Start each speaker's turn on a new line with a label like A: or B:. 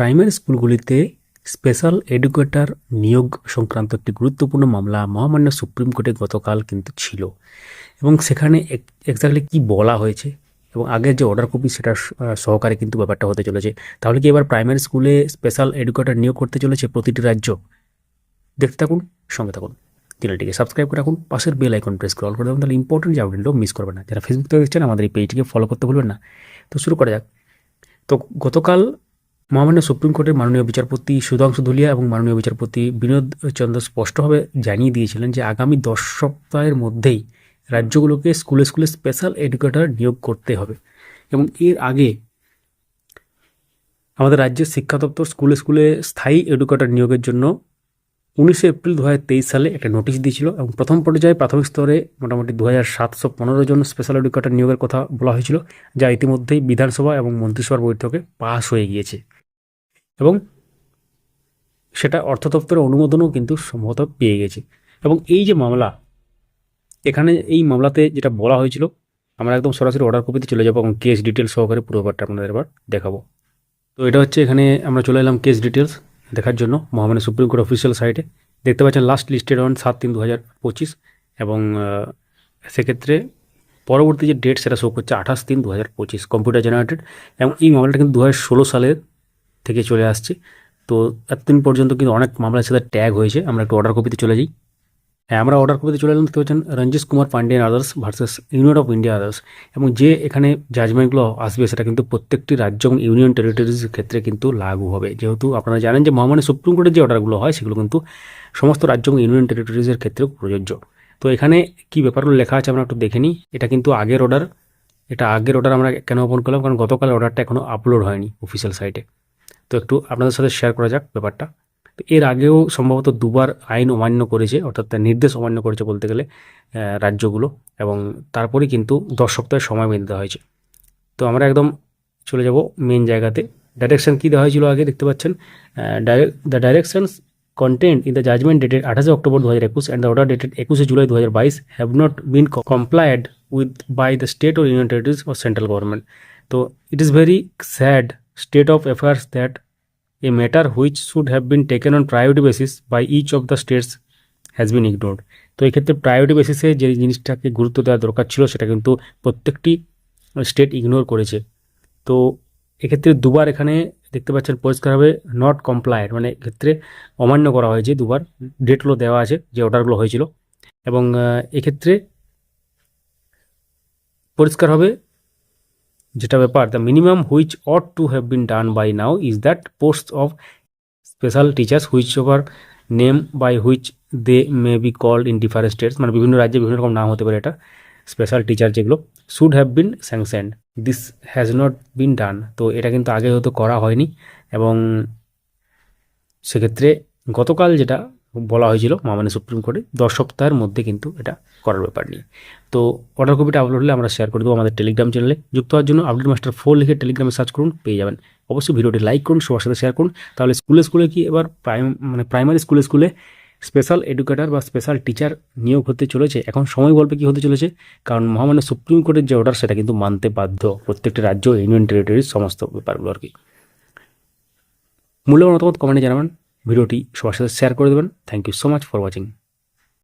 A: Primary স্কুলগুলিতে special educator নিয়োগ সংক্রান্ত একটি গুরুত্বপূর্ণ মামলা মহামান্য সুপ্রিম কোর্টে গতকাল কিন্তু ছিল। এবং সেখানে এক্স্যাক্টলি কি বলা হয়েছে এবং আগের যে অর্ডার কপি সেটা সহকারে কিন্তু ব্যাপারটা হতে চলেছে। তাহলে কি এবার প্রাইমারি স্কুলে স্পেশাল এডুকেটর নিয়োগ করতে চলেছে প্রতিটি রাজ্য? দেখতে থাকুন, সঙ্গে থাকুন। চ্যানেলটিকে সাবস্ক্রাইব করে রাখুন, পাশের বেল আইকন প্রেস করে অল করে দেবেন, তাহলে ইম্পর্টেন্ট যে আপডেটগুলো মিস করবেন না। যারা ফেসবুক থেকে দেখছেন, আমাদের এই পেজটিকে ফলো করতে ভুলবেন না। তো শুরু করা যাক। তো গতকাল মহামান্য সুপ্রিম কোর্টের মাননীয় বিচারপতি সুধাংশু ধুলিয়া এবং মাননীয় বিচারপতি বিনোদ চন্দ্র স্পষ্টভাবে জানিয়ে দিয়েছিলেন যে আগামী দশ সপ্তাহের মধ্যেই রাজ্যগুলোকে স্কুলে স্কুলে স্পেশাল এডুকেটর নিয়োগ করতে হবে। এবং এর আগে আমাদের রাজ্যের শিক্ষা দপ্তর স্কুলে স্কুলে স্থায়ী এডুকেটর নিয়োগের জন্য উনিশে এপ্রিল দু হাজার তেইশ সালে একটা নোটিশ দিয়েছিল এবং প্রথম পর্যায়ে প্রাথমিক স্তরে মোটামুটি দু হাজার সাতশো পনেরো জন স্পেশাল এডুকেটর নিয়োগের কথা বলা হয়েছিল, যা ইতিমধ্যেই বিধানসভা এবং মন্ত্রিসভার বৈঠকে পাস হয়ে গিয়েছে। এবং সেটা অর্থ দপ্তরের অনুমোদনও কিন্তু সম্ভবত পেয়ে গেছে। এবং এই যে মামলা, এখানে এই মামলাতে যেটা বলা হয়েছিল, আমরা একদম সরাসরি অর্ডার কপিতে চলে যাব এবং কেস ডিটেল সহকারে পুরো ব্যাপারটা আপনাদের এবার দেখাবো। তো এটা হচ্ছে এখানে আমরা চলে এলাম কেস ডিটেলস দেখার জন্য মহামান্য সুপ্রিম কোর্ট অফিসিয়াল সাইটে দেখতে পাচ্ছেন লাস্ট লিস্টেড অন সাত তিন দু হাজার পঁচিশ এবং সেক্ষেত্রে পরবর্তী যে ডেট সেটা শো করছে আঠাশ তিন দু হাজার পঁচিশ কম্পিউটার জেনারেটেড এবং এই মামলাটা কিন্তু দু হাজার ষোলো সালের থেকে চলে আসছে। তো এতদিন পর্যন্ত কিন্তু অনেক মামলার সাথে ট্যাগ হয়েছে। আমরা একটু অর্ডার কপিতে চলে যাই। হ্যাঁ আমরা অর্ডার কপিতে চলে এলাম, দেখতে পাচ্ছেন, Ranjit Kumar Pandian others versus union of India others এবং যে এখানে জাজমেন্টগুলো আসবে, সেটা কিন্তু প্রত্যেকটি রাজ্য এবং ইউনিয়ন টেরিটরিজের ক্ষেত্রে কিন্তু লাগু হবে। যেহেতু আপনারা জানেন যে মহামান্য সুপ্রিম কোর্টের যে অর্ডারগুলো হয়, সেগুলো কিন্তু সমস্ত রাজ্য এবং ইউনিয়ন টেরিটরিজের ক্ষেত্রেও প্রযোজ্য। তো এখানে কি ব্যাপারগুলো লেখা আছে, আমরা একটু দেখে নিই। এটা কিন্তু আগের অর্ডার এটা আগের অর্ডার আমরা কেন ওপেন করলাম? কারণ গতকাল অর্ডারটা এখনও আপলোড হয়নি অফিসিয়াল সাইটে তো একটু আপনাদের সাথে শেয়ার করা যাক ব্যাপারটা। তো এর আগেও সম্ভবত দুবার আইন অমান্য করেছে, অর্থাৎ তার নির্দেশ অমান্য করেছে বলতে গেলে রাজ্যগুলো এবং তারপরেই কিন্তু দশ সপ্তাহের সময় বেঁধে দেওয়া হয়েছে। তো আমরা একদম চলে যাব মেন জায়গাতে। ডাইরেকশান কী দেওয়া হয়েছিল আগে দেখতে পাচ্ছেন? The directions content in the judgement dated আঠাশে অক্টোবর দু হাজার একুশ অ্যান্ড দ্য অর্ডার ডেটেড একুশে জুলাই দু হাজার বাইশ have not been complied with by the state or union territories or central government তো it is very sad state of affairs that a matter which should have been taken on priority basis by each of the states has been ignored. তো এক্ষেত্রে priority বেসিসে যে জিনিসটাকে গুরুত্ব দেওয়া দরকার ছিল সেটা কিন্তু প্রত্যেকটি স্টেট ইগনোর করেছে। তো এক্ষেত্রে দুবার এখানে দেখতে পাচ্ছেন পরিষ্কারভাবে নট কমপ্লায়েড মানে এক্ষেত্রে অমান্য করা হয়েছে দুবার। ডেটগুলো দেওয়া আছে যে অর্ডারগুলো হয়েছিল। এবং এক্ষেত্রে পরিষ্কারভাবে যেটা ব্যাপার the minimum which ought to have been done by now is that post of special teachers which over name by which they may be called in different states মানে বিভিন্ন রাজ্যে বিভিন্ন রকম নাম হতে পারে এটা স্পেশাল টিচার যেগুলো should have been sanctioned this has not been done তো এটা কিন্তু আগে হয়তো করা হয়নি এবং সেক্ষেত্রে গতকাল যেটা বলা হয়েছিল মামানি সুপ্রিম কোর্টে, দশ সপ্তাহের মধ্যে কিন্তু এটা করার ব্যাপার নিয়ে। তো অর্ডার কপিটা আপলোড হলে আমরা শেয়ার করে দেবো আমাদের টেলিগ্রাম চ্যানেলে যুক্ত হওয়ার জন্য আপডেট মাস্টার ফোর লিখে টেলিগ্রামে সার্চ করুন, পেয়ে যাবেন। অবশ্যই ভিডিওটি লাইক করুন, সবার সাথে শেয়ার করুন। তাহলে স্কুলে স্কুলে কি এবার প্রাইম মানে প্রাইমারি স্কুলে স্কুলে স্পেশাল এডুকেটর বা স্পেশাল টিচার নিয়োগ হতে চলেছে। এখন সময় বলবে কি হতে চলেছে? কারণ মহামান্য সুপ্রিম কোর্টের যে অর্ডার সেটা কিন্তু মানতে বাধ্য প্রত্যেকটি রাজ্য ইউনিয়ন টেরিটরির সমস্ত ব্যাপারগুলো আর কি। মূল্যবান মতামত কমেন্টে জানাবেন। ভিডিওটি সবার সাথে শেয়ার করে দেবেন। Thank you so much for watching